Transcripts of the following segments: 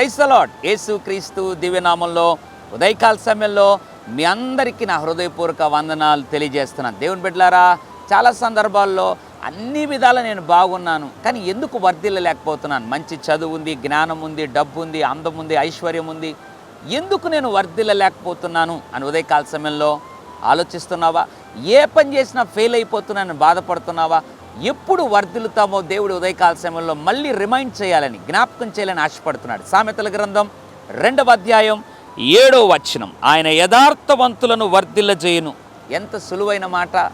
Praise allot యేసు క్రీస్తు దివ్యనామంలో ఉదయకాల సమయంలో మీ అందరికీ నా హృదయపూర్వక వందనాలు తెలియజేస్తున్నాను. దేవుని బిడ్డలారా చాలా సందర్భాల్లో అన్ని విధాల నేను బాగున్నాను కానీ ఎందుకు వర్ధిల్లలేకపోతున్నాను? మంచి చదువు ఉంది జ్ఞానం ఉంది డబ్బు ఉంది అందం ఉంది ఐశ్వర్యం ఉంది. ఎందుకు నేను వర్ధిల్లలేకపోతున్నాను? అని ఉదయకాల సమయంలో ఆలోచిస్తున్నావా? ఏ పని చేసినా ఫెయిల్ అయిపోతున్నానని బాధపడుతున్నావా? ఎప్పుడు వర్ధిల్లుతామో దేవుడు ఉదయకాల సమయంలో మళ్ళీ రిమైండ్ చేయాలని జ్ఞాపకం చేయాలని ఆశపడుతున్నాడు. సామెతల గ్రంథం రెండవ అధ్యాయం ఏడో వచనం. ఆయన యథార్థవంతులను వర్ధిల్లజేయును. ఎంత సులువైన మాట.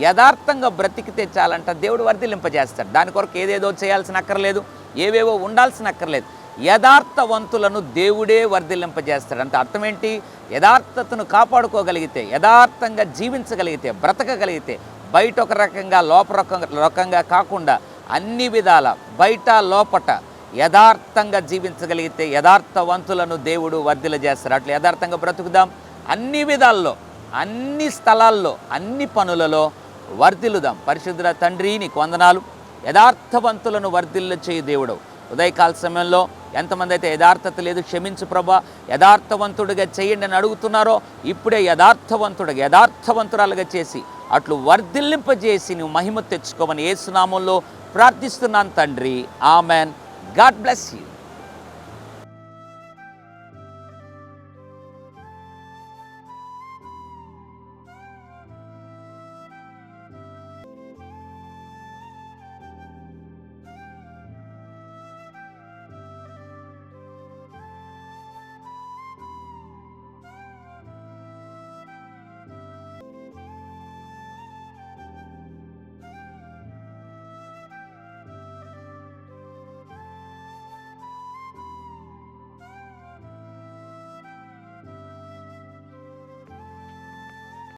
యథార్థంగా బ్రతికితే చాలంట దేవుడు వర్ధిల్లింపజేస్తాడు. దాని కొరకు ఏదేదో చేయాల్సిన అక్కర్లేదు ఏవేవో ఉండాల్సిన అక్కర్లేదు. యథార్థవంతులను దేవుడే వర్ధిల్లింపజేస్తాడు. అంటే అర్థం ఏంటి? యథార్థతను కాపాడుకోగలిగితే యథార్థంగా జీవించగలిగితే బ్రతకగలిగితే బయట ఒక రకంగా లోప రకంగా రకంగా కాకుండా అన్ని విధాల బయట లోపట యథార్థంగా జీవించగలిగితే యథార్థవంతులను దేవుడు వర్ధిల చేస్తారు అట్లా యథార్థంగా బ్రతుకుదాం. అన్ని విధాల్లో అన్ని స్థలాల్లో అన్ని పనులలో వర్ధిల్లుదాం పరిశుద్ధ తండ్రి నీకు వందనాలు. యథార్థవంతులను వర్ధిల్ల చేయి దేవుడు. ఉదయకాల సమయంలో ఎంతమంది అయితే యథార్థత లేదు క్షమించు ప్రభా యథార్థవంతుడిగా చేయండి అని అడుగుతున్నారో ఇప్పుడే యథార్థవంతుడిగా యథార్థవంతురాలుగా చేసి అట్లు వర్ధిల్లింపజేసి నువ్వు మహిమ తెచ్చుకోమని ఏసునామంలో ప్రార్థిస్తున్నాను తండ్రి. ఆమెన్. God bless you.